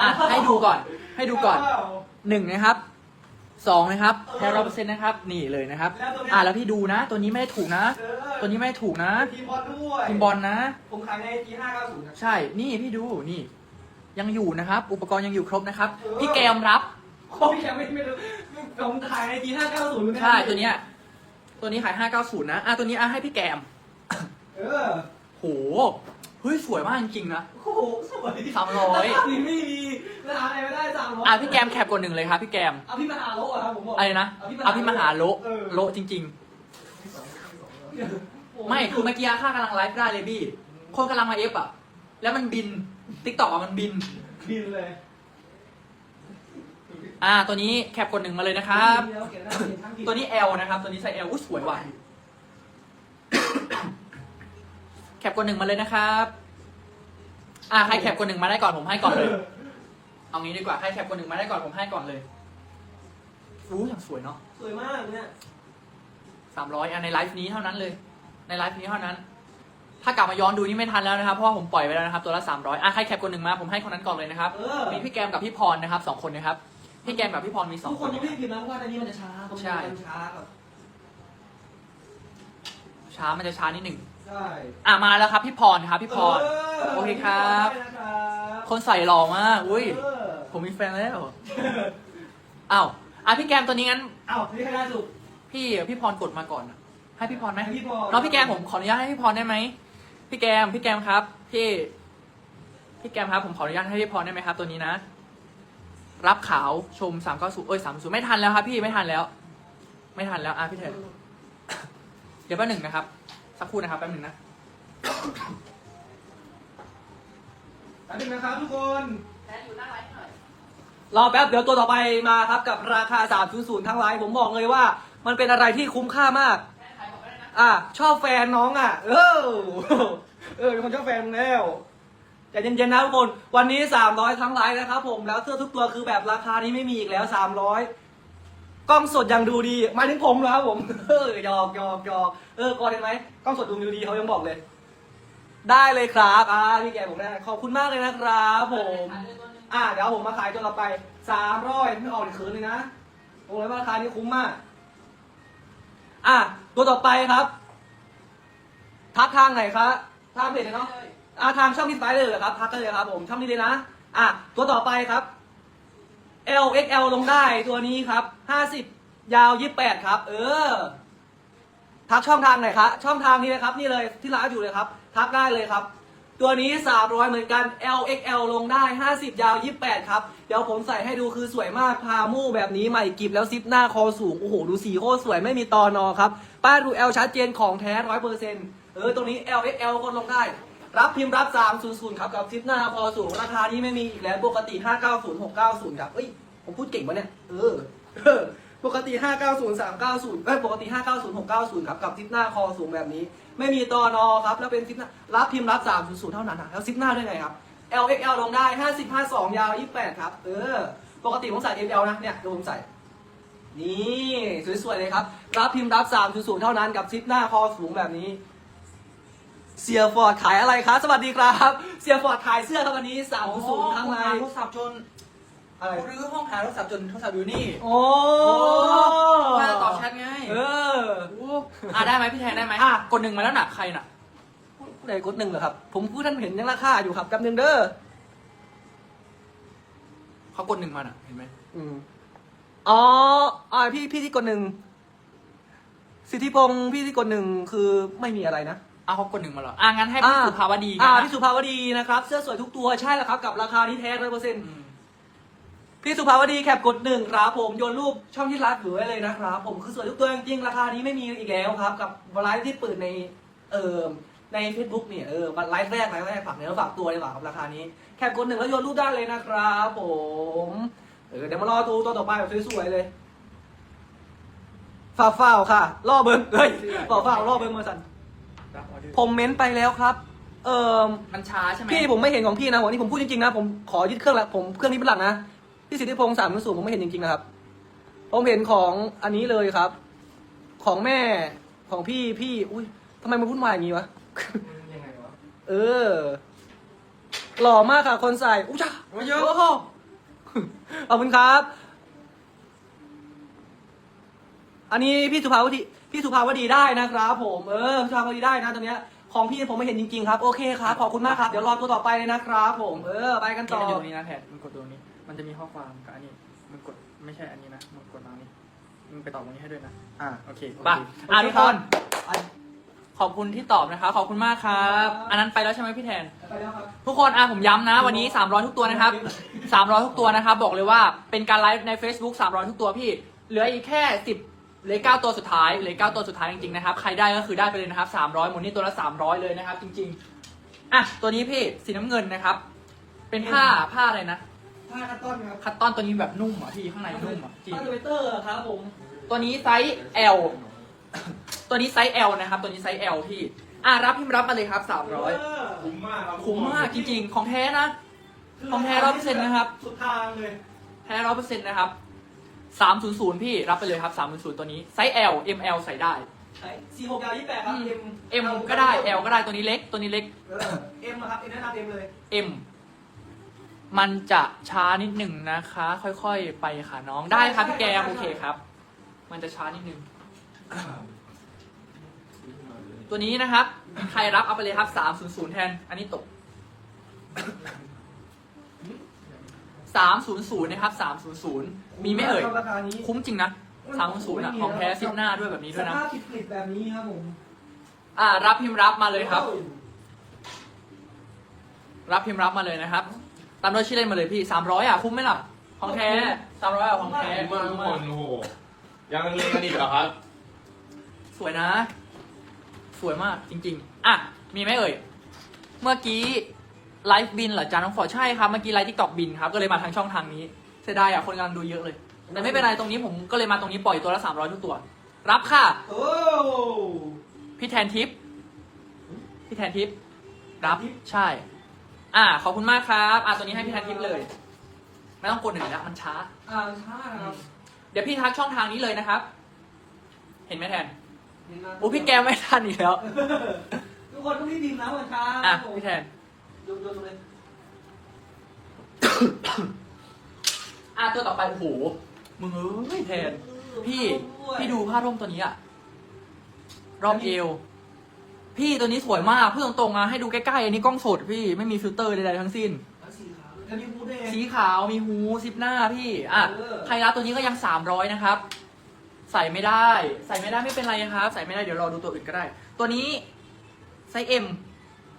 อะให้ดูก่อน ให้ดูก่อนหนึ่งนะครับสองนะครับแท้ร้อยเปอร์เซ็นต์นะครับ นี่เลยนะครับ อะแล้วพี่ดูนะ ตัวนี้ไม่ได้ถูกนะเออตัวนี้ไม่ได้ถูกนะทีมบอลด้วยทีมบอลนะ ผมขายในทีห้าเก้าศูนย์ใช่ นี่พี่ดู นี่ ยังอยู่นะครับ อุปกรณ์ยังอยู่ครบนะครับ พี่แกมรับโอ้ยยังไม่ไม่รู้ผมขายในทีห้าเก้าศูนย์ใช่ ตัวเนี้ย ตัวนี้ขาย590นะ อะตัวนี้อะให้พี่แกม เออโห เฮ้ยสวยมากจริงๆนะ โอ้โหสวยสามร้อยราคานี้ไม่มีราคาอะไรไม่ได้สามร้อยอะพี่แกมแคปกดหนึ่งเลยครับพี่แกมเอาพี่มหาโลอะครับผมบอกอะไรนะเอาพี่มาหาโละเออโละจริง ๆ ไม่คือเมื่อกี้ข้ากำลังไลฟ์ได้เลยพี่คนกำลังมาเอฟอะ แล้วมันบินติ๊กต็อกมันบิน บินเลยอ่าตัวนี้แคปกดหนึ่งมาเลยนะครับ เดี๋ยวเขียนหน้าเขียนทั้งทีตัวนี้ L นะครับ ตัวนี้ไซส์ L อุ้ยสวยว่ะ แคปกดหนึ่งมาเลยนะครับ อ่าใครแคปกดหนึ่งมาได้ก่อนผมให้ก่อนเลย เอางี้ดีกว่าใครแคปกดหนึ่งมาได้ก่อนผมให้ก่อนเลยอู้อย่างสวยเนาะสวยมากเนี่ยสามร้อยอะในไลฟ์นี้เท่านั้นเลย ในไลฟ์นี้เท่านั้น ถ้ากลับมาย้อนดูนี่ไม่ทันแล้วนะครับ เพราะว่าผมปล่อยไปแล้วนะครับ ตัวละสามร้อยอะใครแคปกดหนึ่งมาผมให้คนนั้นก่อนเลยนะครับ เออมีพี่แกมกับพี่พรนะครับสองคนนะครับ พี่แกมกับพี่พรมีสองทุกคคนนต้องนะครีรับบพิมพ์นะเพราะว่าอันนี้มันจะช้าใช่ มันช้าครับช้ามันจะช้านิดหนึ่ง ใช่อะมาแล้วครับพี่พรครับพี่พรโอเคครับ ได้นะครับคนใส่หล่อมากอุ้ย เออผมมีแฟนแล้วอ้าวอะพี่แกมตัวนี้งั้น เอ้านี่ใครได้สุด พี่พี่พรกดมาก่อนอะให้พี่พรไหมให้พี่พรน้องพี่แกมผมขออนุญาตให้พี่พรได้ไหมพี่แกมพี่แกมครับพี่พี่แกมครับผมขออนุญาตให้พี่พรได้ไหมครับ ตัวนี้นะ รับขาวชมสามเก้าศูนย์เอ้ยสามศูนย์ไม่ทันแล้วครับ พี่ไม่ทันแล้ว ไม่ทันแล้วอะพี่เถอะเดี๋ยวแป๊บหนึ่งนะครับ สักครู่นะครับแป๊บหนึ่งนะอันหนึ่งนะครับทุกคนแทนอยู่หน้าไลฟ์หน่อย รอแป๊บเดี๋ยวตัวต่อไปมาครับกับราคา 300 ทั้งไลน์ผมบอกเลยว่า มันเป็นอะไรที่คุ้มค่ามากแทนขายของก็ได้นะ อะชอบแฟนน้องอะ เออ เออเป็นคนชอบแฟนมึงแล้วใจเย็นๆนะทุกคน วันนี้ 300 ทั้งไลน์นะครับผมแล้วเสื้อทุกตัวคือแบบราคานี้ไม่มีอีกแล้ว 300 กล้องสดยังดูดีหมายถึงผมเหรอครับผม เออหยอกหยอกหยอกเออก่อนเห็นไหมกล้องสดดูดีเขายังบอกเลย ได้เลยครับอ่าพี่แกผมได้ขอบคุณมากเลยนะครับผม อ่าเดี๋ยวผมมาขายตัวต่อไปสามร้อยไม่ออกในคืนเลยนะบอกเลยราคานี้คุ้มมาก อะตัวต่อไปครับ ทักทางไหนครับทางเพจเลยเนาะอ่าทางช่องที่สไปเลยเหรอครับทักกันเลยครับผมช่องนี้เลยนะ อะตัวต่อไปครับ L XL ลงได้ตัวนี้ครับห้าสิบยาวยี่แปดครับ เออ ทักช่องทางไหนครับช่องทางนี้นะครับ นี่เลยที่ร้านอยู่เลยครับ ทักได้เลยครับ ตัวนี้300เหมือนกัน L XL ลงได้50ยาว28ครับ เดี๋ยวผมใส่ให้ดูคือสวยมากพามู่แบบนี้ใหม่กิบแล้วซิปหน้าคอสูง โอ้โห ดูสีโคตรสวยไม่มีตอนอครับ ป้าดู L ชัดเจนของแท้100%เออ ตรงนี้ L XL ก็ลงได้ รับพิมพ์รับ 300 ครับกับซิปหน้าคอสูง ราคานี้ไม่มีอีกแล้วปกติ 590 690 ครับเอ้ย ผมพูดเก่งปะเนี่ยเออเออ ปกติ 590 390เอ้ยปกติ 590 690 ครับกับซิปหน้าคอสูงแบบนี้ ไม่มีตอนอครับ แล้วเป็นซิปหน้ารับพิมพ์รับ 300 เท่านั้นนะแล้วซิปหน้าด้วยไงครับ L XL ลงได้ 50 52 ยาว 28 ครับ เออ ปกติผมใส่ XL นะ เนี่ยเดี๋ยวผมใส่ นี่ สวยๆเลยครับ รับพิมพ์รับ 300 เท่านั้นกับซิปหน้าคอสูงแบบนี้ เสียฟอร์ดขายอะไรครับสวัสดีครับ เสียฟอร์ดขายเสื้อครับวันนี้300ข้างในโทรศัพท์จนอะไรรื้อห้องหาโทรศัพท์จนโทรศัพท์อยู่นี่ โอ้มาตอบแชทไง เออโอ้อะได้ไหมพี่แทนได้ไหมอะกดหนึ่งมาแล้วน่ะใครน่ะผู้ใดกดหนึ่งเหรอครับ ผมพูดท่านเห็นยังราคาอยู่ครับกับหนึ่งเด้อเขากดหนึ่งมาน่ะ เห็นไหมอืมอ๋ออ่าพี่พี่ที่กดหนึ่งสิทธิพงศ์พี่ที่กดหนึ่งคือไม่มีอะไรนะ อ้าวเขากดหนึ่งมาเหรออะงั้นให้พี่อ่าสุภาวดีอ่านะพี่สุภาวดีนะครับ เสื้อสวยทุกตัวใช่แล้วครับ กับราคาที่แท้ร้อยเปอร์เซ็นต์อืมพี่สุภาวดีแคปกดหนึ่งครับผมโยนรูปช่องที่รักอยู่ไว้เลยนะครับผมคือสวยทุกตัวจริงๆราคานี้ไม่มีอีกแล้วครับ กับไลฟ์ที่เปิดในเอ่อใน Facebook เนี่ยเออไลฟ์แรกไลฟ์แรกฝากเนื้อฝากตัวดีกว่าครับราคานี้ แคปกดหนึ่งแล้วโยนรูปได้เลยนะครับผมเออเดี๋ยวมารอดูตัวต่อไปแบบสวยๆเลยฝ่าฝ้าวค่ะล่อเบิ้งเฮ้ยฝ่าฝ้าวล่อเบิ้งมาสัน ผมเม้นไปแล้วครับ เออมันช้าใช่ไหมพี่ผมไม่เห็นของพี่นะวันนี้ผมพูดจริงๆนะผมขอยึดเครื่องละผมเครื่องนี้เป็นหลักนะพี่สิทธิพงศ์สามศูนย์ผมไม่เห็นจริงๆนะครับ ผมเห็นของอันนี้เลยครับ ของแม่ของพี่พี่ อุ้ยทำไมมันวุ่นวายอย่างนี้วะยังไงวะเออ หล่อมากค่ะคนใส่อุ้ยจ้าโอ้เยอะโอ้โหขอบคุณครับ อันนี้พี่สุภาวดีพี่สุภาวดีได้นะครับ ผมเออพี่สุภาวดีได้นะตอนเนี้ยของพี่ผมไม่เห็นจริงๆครับโอเคครับขอบคุณมากครับเดี๋ยวรอตัวต่อไปเลยนะครับผมเออไปกันต่ต่อออยู่ตรงนี้นะแทนมันกดตรงนี้ มันจะมีข้อความกับอันนี้ มันกดไม่ใช่อันนี้นะมันกดตรงนี้มันไปตอบตรงนี้ให้ด้วยนะ อ่าโอเคป่ะอะทุกคนขอบคุณที่ตอบนะครับขอบคุณมากครับ อันนั้นไปแล้วใช่ไหมพี่แทน ไปแล้วครับ ทุกคนอะผมย้ำนะ วันนี้ 300 ทุกตัวนะครับ 300 ทุกตัวนะครับ บอกเลยว่าเป็นการไลฟ์ใน Facebook 300 ทุกตัวพี่ เหลืออีกแค่ 10 เหลือ9ตัวสุดท้ายเหลือ9ตัวสุดท้ายจริงๆนะครับใครได้ก็คือได้ไปเลยนะครับ300หมุนนี่ตัวละ300เลยนะครับ จริงๆอะตัวนี้พี่สีน้ำเงินนะครับ เป็นผ้าผ้าอะไรนะผ้าคัตตอนครับคัตตอนตัวนี้แบบนุ่มอะพี่ข้างในนุ่มอะจริงผ้าสเวตเตอร์ครับผมตัวนี้ไซส์ L ตัวนี้ไซส์ L นะครับ ตัวนี้ไซส์ L พี่อะรับพิมพ์รับมาเลยครับ300คุ้มมากครับคุ้มมากจริง ๆ ของแท้นะ ของแท้ร้อยเปอร์เซ็นต์นะครับ สุดทางเลย แท้ร้อยเปอร์เซ็นต์นะครับ สามศูนย์ศูนย์พี่รับไปเลยครับสามศูนย์ศูนย์ตัวนี้ ไซส์ L ML ใส่ได้ สี่หกยาวยี่แปดครับ M M ก็ได้ L ก็ได้ตัวนี้เล็ก ตัวนี้เล็ก เอ็มนะครับเอ็มแนะนำเอ็มเลย M มันจะช้านิดหนึ่งนะคะ ค่อยๆ ไปค่ะน้องได้ครับพี่แกมโอเคครับ มันจะช้านิดนึงตัวนี้นะครับ ใครรับเอาไปเลยครับสามศูนย์ศูนย์แทน อันนี้ตก สามศูนย์ศูนย์นะครับสามศูนย์ศูนย์มีไหม่เอ่ย ราคานี้คุ้มจริงนะสามศูนย์อะของแท้ซิปหน้าด้วยแบบนี้ด้วยนะ สภาพผลิตแบบนี้ครับผมอ่า รับพิมพ์รับมาเลยครับ รับพิมพ์รับมาเลยนะครับ ตามด้วยชื่อเล่นมาเลยพี่สามร้อยอะคุ้มไหมล่ะ ของแท้สามร้อยอะของแท้คุ้มมากทุกคนโอ้โหยังเรียนกันอีกเหรอครับ สวยนะ สวยมากจริง ๆ อะ มีไหมเอ่ย เมื่อกี้ ไลฟ์บินเหรอจาน้องฟอร์ดใช่ครับเมื่อกี้ไลฟ์ทิกตอกบินครับก็เลยมาทางช่องทางนี้เสียดายอะคนกำลังดูเยอะเลย แต่ไม่เป็นไรตรงนี้ผมก็เลยมาตรงนี้ปล่อยตัวละสามร้อยทุกตัว รับค่ะ โอ้พี่แทนทิปพี่แทนทิปรับใช่ อ่าขอบคุณมากครับอ่าตัวนี้ให้พี่แทนทิปเลย ไม่ต้องกดหนึ่งแล้วมันช้า อ่าช้านะครับเดี๋ยวพี่ทักช่องทางนี้เลยนะครับ เห็นไหมแทนโอ้พี่แกไม่ทันอีกแล้วทุกคนต้องรีบพิมพ์นะวันช้าอะพี่แทน ดูดูดูเลยอะตัวต่อไปโอ้โหมึงเอ้ยแทน พี่พี่ดูผ้าร่มตัวนี้อะรอบเอว พี่ตัวนี้สวยมากเพื่อตรงๆนะให้ดูใกล้ๆอันนี้กล้องสดพี่ไม่มีฟิลเตอร์ใดๆทั้งสิ้นสีขาวแล้วมีบูเด้สีขาวมีฮูซิปหน้าพี่อะเออ ใครรับตัวนี้ก็ยัง300นะครับ ใส่ไม่ได้ ใส่ไม่ได้ไม่เป็นไรครับ ใส่ไม่ได้เดี๋ยวรอดูตัวอื่นก็ได้ ตัวนี้ไซส์ M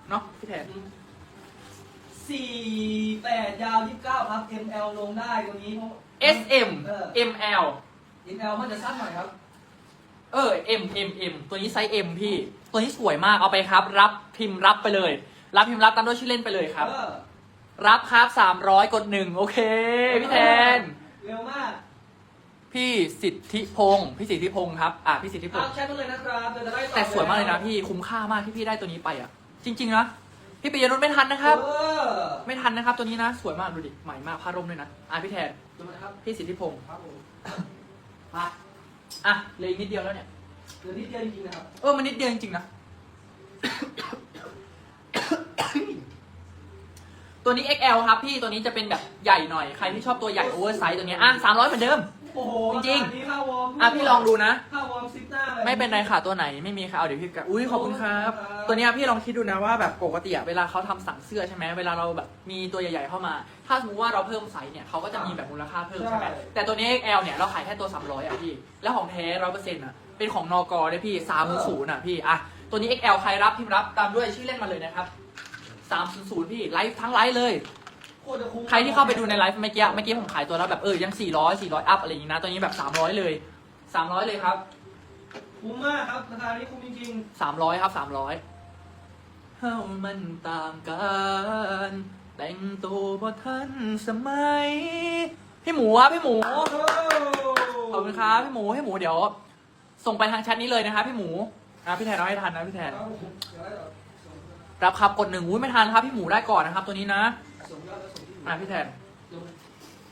เนาะพี่แทน สี่แปดยาวยี่สิบเก้าครับ ML ลงได้ตัวนี้เพราะ SM เออ ML ML มันจะสั้นหน่อยครับ เออ M M M ตัวนี้ไซส์ M พี่ ตัวนี้สวยมากเอาไปครับ รับพิมพ์รับไปเลย รับพิมพ์รับตามด้วยชื่อเล่นไปเลยครับ เออรับครับ300กดหนึ่งโอเค พี่แทน เร็วมากพี่สิทธิพงศ์พี่สิทธิพงศ์ครับอะพี่สิทธิพงเอาศ์แชทมาเลยนะครับเดี๋ยวจะได้ตอบแต่สวยมากเลยนะพี่คุ้มค่ามากที่พี่ได้ตัวนี้ไปอะ จริง ๆ นะ พี่ปิยนุชไม่ทันนะครับ เออไม่ทันนะครับ ตัวนี้นะ สวยมากดูดิ ใหม่มากผ้าร่มด้วยนะ อะพี่แทน ดูนะครับ พี่สิทธิพงศ์ครับผมมาอะเหลยนิดเดียวแล้วเนี่ย เดี๋ยวนิดเดียวจริงๆนะครับ เออ มันนิดเดียวจริงๆนะ ตัวนี้ XL ครับพี่ ตัวนี้จะเป็นแบบใหญ่หน่อย ใครที่ชอบตัวใหญ่โอเวอร์ไซส์ตัวนี้อะ300 เหมือนเดิมโอ้โหจริงๆอันนี้ค่าวอร์มอะพี่ลองดูนะ ค่าวอร์มซิปหน้าเลย ไม่เป็นไรค่ะตัวไหนไม่มีค่ะเอาเดี๋ยวพี่กะอุ้ยขอบคุณครับครับ ตัวเนี้ยพี่ลองคิดดูนะว่าแบบปกติอะเวลาเขาทำสั่งเสื้อใช่ไหมเวลาเราแบบมีตัวใหญ่ ๆเข้ามา ถ้าสมมติว่าเราเพิ่มไซส์เนี่ยเขาก็จะมีแบบมูลค่าเพิ่มใช่ไหมแต่ตัวนี้ XL เนี่ยเราขายแค่ตัว 300อะพี่ แล้วของแท้ร้อยเปอร์เซ็นต์อะเป็นของนอกเลยพี่สามศูนย์อะพี่อะตัวนี้ XL ใครรับพิมพ์รับตามด้วยชื่อเล่นมาเลยนะครับสามศูนย์ศูนย์พี่ไลฟ์ทั้งไลฟ์เลยโคตรจะคุ้ม ใครที่เข้าไปดูในไลฟ์เมื่อกี้เมื่อกี้ผมขายตัวแล้วแบบเออยัง 400 400 อัพอะไรอย่างงี้นะตัวนี้แบบ 300 เลย 300 เลยครับ คุ้มมากครับราคานี้คุ้มจริง300 ครับ 300เฮามันต่างกันแต่งตัวบ่ทันสมัย พี่หมูครับพี่หมูๆโอ้โหขอบคุณครับพี่หมูพี่หมูเดี๋ยว ส่งไปทางแชทนี้เลยนะครับพี่หมูอะพี่แทนเอาให้ทันนะพี่แทนครับผมเดี๋ยวให้เรารับครับกดหนึ่งอุ้ยไม่ทันครับพี่หมูได้ก่อนนะครับ ตัวนี้นะ ส่งยอดแล้วส่งที่อยู่อะพี่แทนเดี๋ยว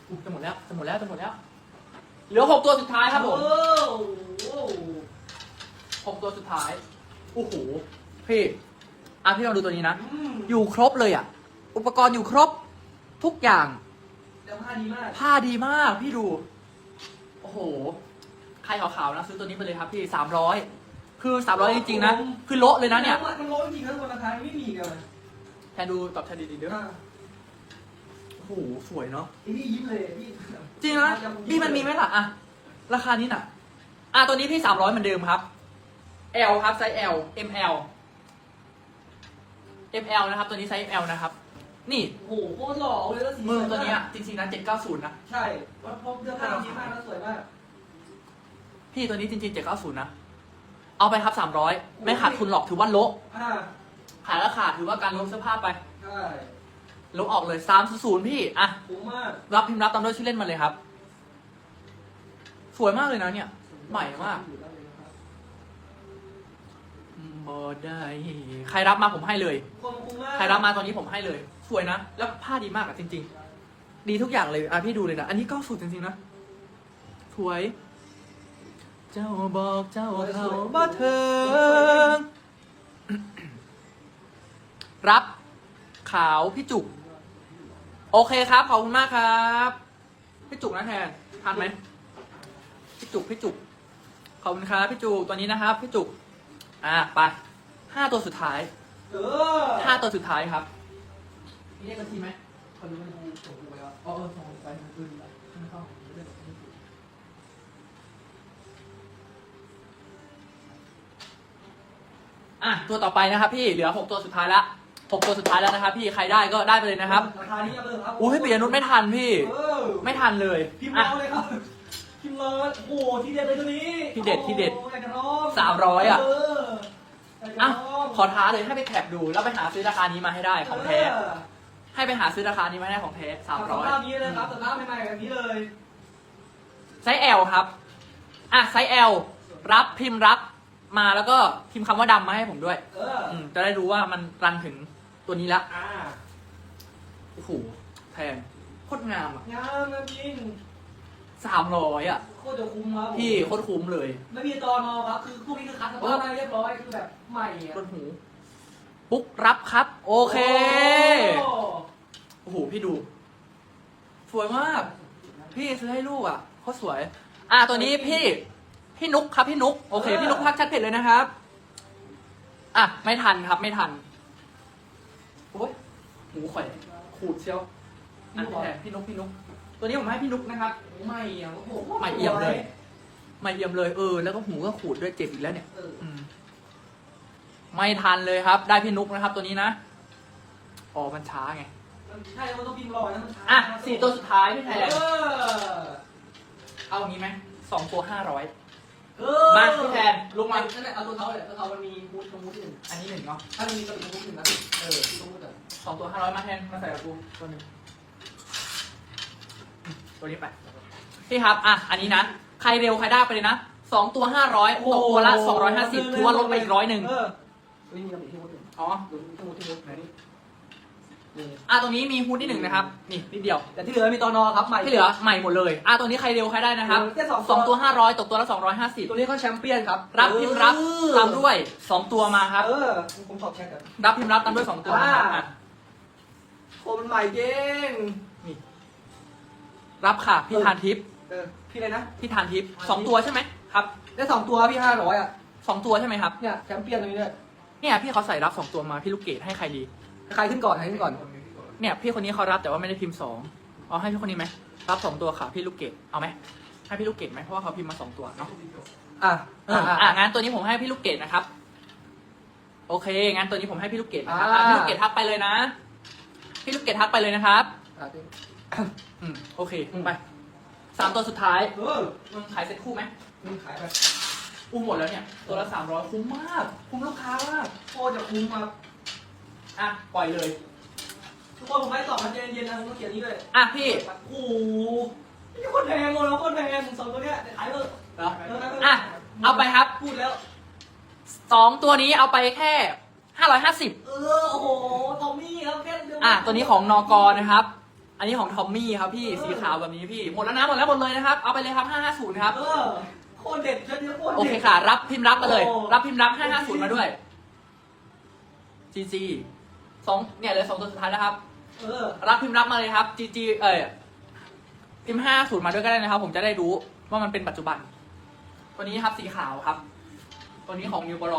อุ๊ยจะหมดแล้วจะหมดแล้วจะหมดแล้ว เหลือหกตัวสุดท้ายครับผมโอ้โหหกตัวสุดท้าย โอ้โห พี่ อะพี่ลองดูตัวนี้นะ อืมอยู่ครบเลยอะ อุปกรณ์อยู่ครบทุกอย่างแล้วผ้าดีมาก ผ้าดีมากพี่ดู โอ้โห ใครขาวๆนะซื้อตัวนี้ไปเลยครับพี่สามร้อยคือสามร้อยจริงๆนะ คือโละเลยนะเนี่ย มันโลจริงๆนะบนราคาไม่มีกันเลยแทนดูตอบแทนดีๆเด้อ อ่า โอ้โหสวยเนาะไอ้นี่ยิ้มเลยพี่จริงนะนี่มันมีไหมล่ะอะราคานี้น่ะอะตัวนี้พี่สามร้อยเหมือนเดิมครับ L ครับไซส์ L ML ML นะครับตัวนี้ไซส์ L นะครับ นี่โอ้โหโคตรหล่อเลยแล้วสีมือตัวเนี้ยจริงๆนะ790นะใช่เพราะเพราะเสื้อผ้าดีมากแล้วสวยมากพี่ตัวนี้จริงๆ790นะเอาไปครับ300ไม่ขาดทุนหรอกถือว่าโละอ่าขายแล้วขาดถือว่าการลดเสื้อผ้าไปใช่ ลบออกเลย300พี่ อะ คุ้มมากรับพิมพ์รับตามด้วยชื่อเล่นมาเลยครับ สวยมากเลยนะเนี่ย ใหม่มากบอได้ ใครรับมาผมให้เลย คนคุ้มมากใครรับมาตอนนี้ผมให้เลย สวยนะ แล้วผ้าดีมากอะจริง ๆ ดีทุกอย่างเลย อะพี่ดูเลยนะ อันนี้ก็สุดจริงๆนะ สวย เจ้าบอกเจ้าเขาบ่เถิงรับ ขาวพี่จุก โอเคครับ ขอบคุณมากครับ พี่จุกนะแทนทันไหมพี่จุกพี่จุกขอบคุณครับพี่จุกตัวนี้นะครับ พี่จุก อะไปห้าตัวสุดท้ายเออห้าตัวสุดท้ายครับมีเลขบัญชีไหมขอดูบัญชีส่งไปแล้วอ๋อเออส่งไปมันอื่นไปไม่เข้าอะตัวต่อไปนะครับ พี่เหลือหกตัวสุดท้ายละ หกตัวสุดท้ายแล้วนะครับพี่ใครได้ก็ได้ไปเลยนะครับราคานี้เอาเลยครับอุ้ยปิยนุชไม่ทันพี่ เออไม่ทันเลยพิมพ์อะเราเลยครับพิมพ์เลยโอ้โหที่เด็ดเลยตัวนี้ที่เด็ดที่เด็ดโอ้โหอยากจะร้องสามร้อยอะเอออยากจะอะร้องขอท้าเลยให้ไปแคปดูแล้วไปหาซื้อราคานี้มาให้ได้ของแท้เออ ให้ไปหาซื้อราคานี้มาให้ได้ของแท้สามร้อยสภาพนี้เลยครับสภาพใหม่ๆแบบนี้เลยไซส์ L ครับอะไซส์ L รับพิมพ์รับมาแล้วก็พิมพ์คำว่าดำมาให้ผมด้วย เอออืมจะได้รู้ว่ามันรันถึง ตัวนี้ละอ่าโอ้โหแพงโคตรงามอะงามนะจริงสามร้อยอะโคตรจะคุ้มครับพี่โคตรคุ้มเลย ไม่มีตอนอครับ คือพวกนี้คือคัดสภาพมาเรียบร้อยคือแบบใหม่อะรถหู ปุ๊กรับครับ โอเคโอ้โอ้โหพี่ดู สวยมาก พี่ซื้อให้ลูกอะโคตรสวย อะตัวนี้พี่ พี่นุกครับพี่นุก โอเค พี่นุกพักชัดเพจเลยนะครับ อะไม่ทันครับไม่ทันโอ้ย หูข่อยขูดเชียวอันพี่แทนพี่นุกพี่นุกตัวนี้ผมให้พี่นุกนะครับไม่อะโอ้โหใหม่เอี่ยมเลยใหม่เอี่ยมเลยเออแล้วก็หูก็ขูดด้วยเจ็บอีกแล้วเนี่ยเอออืมไม่ทันเลยครับ ได้พี่นุกนะครับ ตัวนี้นะอ๋อมันช้าไงมันใช่มันต้องพิมพ์รอยนะมันช้าอะสี่ตัวสุดท้ายพี่แทนเออเอางี้ไหมสองตัวห้าร้อยเออมาพี่แทนลุกมานั่นแหละเอาตัวเขาเลยตัวเขามันมีมูดตรงมูดที่หนึ่งอันนี้หนึ่งเนาะถ้ามีก็เป็นมูดหนึ่งนะเออที่ตรงมูดอะ สองตัวห้าร้อยมาแทนมาใส่กับกูตัวหนึ่งอืมตัวนี้ไปพี่ครับ อะ อันนี้นะ ใครเร็วใครได้ไปเลยนะสองตัวห้าร้อยตกตัวละสองร้อยห้าสิบถือว่าลดไปอีกร้อยหนึ่งเออเฮ้ยมีกระบี่ที่มูดหนึ่งอ๋อดูที่มูดที่มูดไหนนี่นี่ อะตรงนี้มีฮูดที่หนึ่งนะครับ นี่นิดเดียว แต่ที่เหลือมีตอนอครับใหม่ ที่เหลือใหม่หมดเลยอะตัวนี้ใครเร็วใครได้นะครับแค่สองสองตัวห้าร้อยตกตัวละสองร้อยห้าสิบตัวนี้เขาแชมเปี้ยนครับรับพิมพ์รับตามด้วยสองตัวมาครับ เออผมขอบแชทกัน รับพิมพ์รับตามด้วยสองตัวนะครับอ่าอะโคมันใหม่เก่งรับค่ะพี่ทานทิพย์เออพี่เลยนะ พี่ทานทิพย์สองตัวใช่ไหมครับได้สองตัวพี่ห้าร้อยอะ สองตัวใช่ไหมครับ เนี่ยแชมเปี้ยนตรงนี้ด้วยเนี่ยพี่เขาใส่รับสองตัวมาพี่ลูกเกดให้ใครดี ใครขึ้นก่อนใครขึ้นก่อน เนี่ยพี่คนนี้เขารับแต่ว่าไม่ได้พิมพ์สองเอาให้พี่คนนี้ไหมรับสองตัวค่ะพี่ลูกเกดเอาไหมให้พี่ลูกเกดไหมเพราะว่าเขาพิมพ์มาสองตัวเนาะอะเอออะงั้นตัวนี้ผมให้พี่ลูกเกดนะครับ โอเคงั้นตัวนี้ผมให้พี่ลูกเกดนะครับอ่าอะ พี่ลูกเกดทักไปเลยนะ พี่ลูกเกดทักไปเลยนะครับ อะจริงอืมโอเคอืม ไปสามตัวสุดท้ายเออมึงขายเซ็ตคู่ไหมมึงขายไปอู้หมดแล้วเนี่ย ตัวละสามร้อยคุ้มมาก คุ้มลูกค้ามากโคตรจะคุ้มครับ อะปล่อยเลย ทุกคนผมให้สองพันเยนๆนะผมต้องเขียนนี้เลยอะพี่โอ้โหนี่โคตรแพงเลยนะโคตรแพงสองตัวเนี้ยขายเถอะเหรออะเอาไปครับพูดแล้วสองตัวนี้เอาไปแค่ห้าร้อยห้าสิบเออโอ้โหทอมมี่ครับแค่เดียวอะตัวนี้ของนอกนะครับ อันนี้ของทอมมี่ครับพี่สีขาวแบบนี้พี่หมดแล้วนะหมดแล้วหมดเลยนะครับเอาไปเลยครับห้าห้าศูนย์ครับเออโคตรเด็ดเด็ดโคตรโอเด็ดเคค่ะ รับพิมพ์รับมาเลยโอ้รับพิมพ์รับห้าห้าศูนย์มาด้วยจีจี สองเนี่ยเหลยสองตัวสุดท้ายแล้วครับ เออ รับพิมพ์รับมาเลยครับ GG เอ่ยพิมพ์ห้าศูนย์มาด้วยก็ได้นะครับ ผมจะได้รู้ว่ามันเป็นปัจจุบัน ตัวนี้ครับสีขาวครับ ตัวนี้ของนิวบอล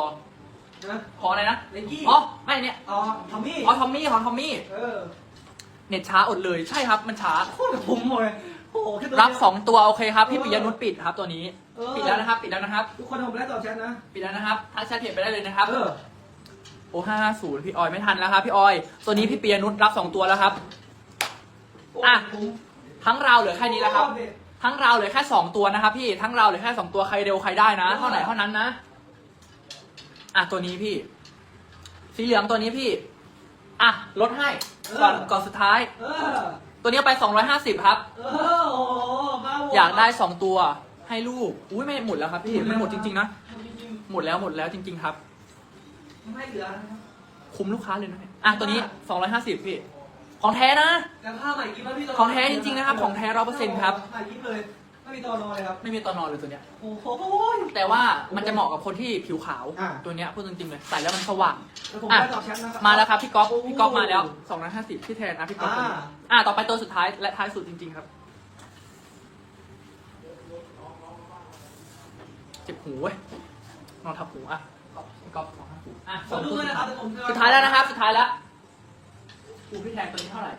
นะ ของอะไรนะ เลนกี้ อ๋อ ไม่เนี่ยอ๋อ ทอมมี่ อ๋อทอมมี่ของทอมมี่ เออ เน็ตช้าอดเลย ใช่ครับ มันช้า โคตรผมเลย โอ้โหแค่ตัวรับเดียวสองตัวโอเคครับ พี่ปิยนุชปิดครับ ตัวนี้ เออ ปิดแล้วนะครับ ปิดแล้วนะครับ ทุกคนผมได้ตอบแชทนะ ปิดแล้วนะครับทักแชทเพจไปได้เลยนะครับ เออ โอ้ห้าศูนย์พี่ออยไม่ทันแล้วครับพี่ออย ตัวนี้พี่ปิยนุชรับสองตัวแล้วครับ อะผมทั้งเราวเหลือแค่นี้แล้วครับ ทั้งเราวเหลือแค่สองตัวนะครับ พี่ ทั้งเราวเหลือแค่สองตัวใครเร็วใครได้นะ เท่าไหร่เท่านั้นนะ อะตัวนี้พี่ สีเหลืองตัวนี้พี่ อะลดให้ ก่อนก่อนสุดท้าย เออ ตัวนี้เอาไป250ครับ เออ โอ้โหบ้วอยากได้2ตัวให้ลูก อุ้ยไม่หมดแล้วครับ พี่ไม่หมดจริงๆนะจริงหมดแล้วหมดแล้วจริง ๆ ครับๆ ไม่เหลือนะครับคุ้มลูกค้าเลยนะเนี่ยอะตัวนี้ 250 พี่ ของแท้นะแต่ผ้าใหม่กิ๊บแล้วพี่ตของแท้จริงๆนะครับของแท้100%ครับ ใหม่กิ๊บเลยไม่มีตอนอเลยครับไม่มีตอนนอนเลยตัวเนี้ย โอ้โห แต่ว่ามันจะเหมาะกับคนที่ผิวขาว อะ ตัวเนี้ยพูดจริงๆเลยใส่แล้วมันสว่าง แล้วผมอะได้ตอบแชทนะครับ มาแล้วครับพี่ก๊อฟโอ้พี่ก๊อฟมาแล้ว 250พี่แทนนะพี่ก๊อฟอ่า อะต่อไปตัวสุดท้ายและท้ายสุดจริง ๆครับ เจ็บหูเว้ยนอนทับหูอะพี่ ก๊อฟนอนทับหูอะขอดูด้วยนะครับแต่ผมสุดท้ายแล้วนะครับ สุดท้ายแล้วหูพี่แทนตัวนี้เท่าไหร่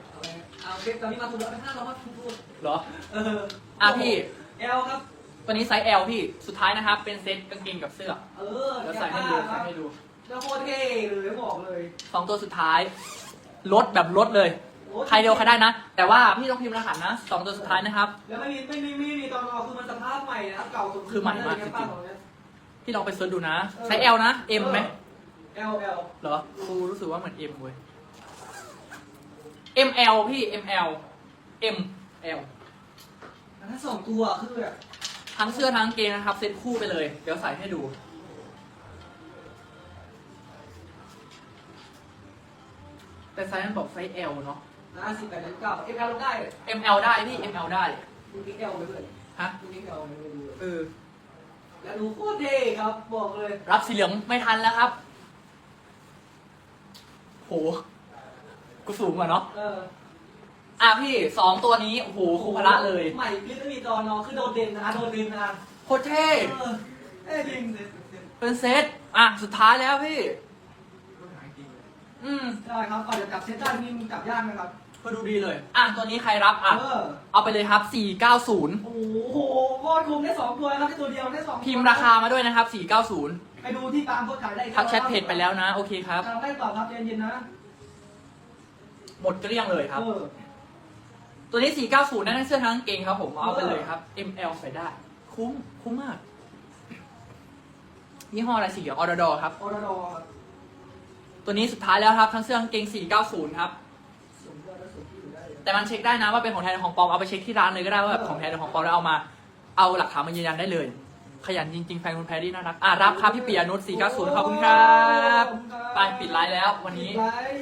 เอาเก็บตอนนี้มาถูกแล้วห้าร้อยทุกทุกเหรอ เอออะพี่ เอลครับ ตัวนี้ไซส์ L พี่ สุดท้ายนะครับ เป็นเซ็ตกางเกงกับเสื้อ เออเดี๋ยวใส่ให้ดูใส่ให้ดูแล้วโคตรเท่เลยบอกเลยสองตัวสุดท้ายลดแบบลดเลยโอ้ใครเร็วใครได้นะ แต่ว่าพี่ต้องพิมพ์รหัสนะสองตัวสุดท้ายนะครับ แล้วไม่มีไม่มีไม่มีตอนรอคือมันสภาพใหม่นะครับเก่าสุดคือใหม่มากจริงๆ พี่ลองไปเซิร์ชดูนะไซส์ L นะ M ไหม L L เหรอกูรู้สึกว่าเหมือน M เว้ย M L พี่ M L M L ถ้าสองตัวคือแบบทั้งเสื้อทั้งกางเกงนะครับ เซ็ตคู่ไปเลย เดี๋ยวใส่ให้ดู แต่ไซส์มันบอกไซส์ L เนาะนะสิบแปดเก้า L L ลงได้ M L ได้พี่ M L ได้ ดูนิก L ไปเลยฮะ ดูนิก L ไปเลยเออ แล้วดูโคตรเท่ครับบอกเลย รับสีเหลืองไม่ทันแล้วครับ โห กูสูงกว่าเนาะ เอออะพี่สองตัวนี้ โอ้โหคูพละเลย ใหม่พี่ไม่มีตอนรอคือโดดเด่นนะโดดเด่นนะโคตรเท่ เออเอ้ยจริงเป็นเซต อะ สุดท้ายแล้วพี่ อืม ได้ครับก่อนจะจับเซตได้นี่มึงจับยากไหมครับ ก็ดูดีเลย อะ ตัวนี้ใครรับอะ เออ เอาไปเลยครับ 490 โอ้โห โคตรคุ้มได้สองตัวนะครับได้ตัวเดียวได้สองตัวพิมพ์ราคามาด้วยนะครับ 490 ไปดูที่ตามโพสต์ขายได้ทักแชทเพจไปแล้วนะ โอเคครับ ทางได้ต่อครับเย็นๆนะหมดเกลี้ยงเลยครับ เออตัวนี้ 490นั่นทั้งเสื้อทั้งกางเกงครับผมเอาไปเลยครับ ML ใส่ได้ คุ้ม คุ้มมาก ยี่ห้ออะไรสีเหลืองออร์ดอครับ ออร์ดอครับตัวนี้สุดท้ายแล้วครับ ทั้งเสื้อกางเกง 490 ครับ สมยอดและสมที่อยู่ได้เลยแต่มันเช็คได้นะว่าเป็นของแท้หรือของปลอมเอาไปเช็คที่ร้านเลยก็ได้ว่าแบบของแท้หรือของปลอมแล้วเอามา เอาหลักฐานมายืนยันได้เลย ขยันจริง ๆ แฟนคุณแพรรี่น่ารัก อะรับครับพี่ปิยนุช490ขอบคุณครับไปปิดไลน์แล้ววันนี้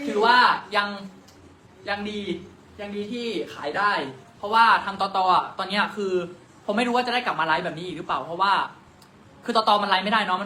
ถือว่ายังยังดียังดีที่ขายได้ เพราะว่าทางตอตอะตอนเนี้ยคือผมไม่รู้ว่าจะได้กลับมาไลฟ์แบบนี้อีกหรือเปล่า เพราะว่า คือตอตอมันไลฟ์ไม่ได้เนาะมันเป็น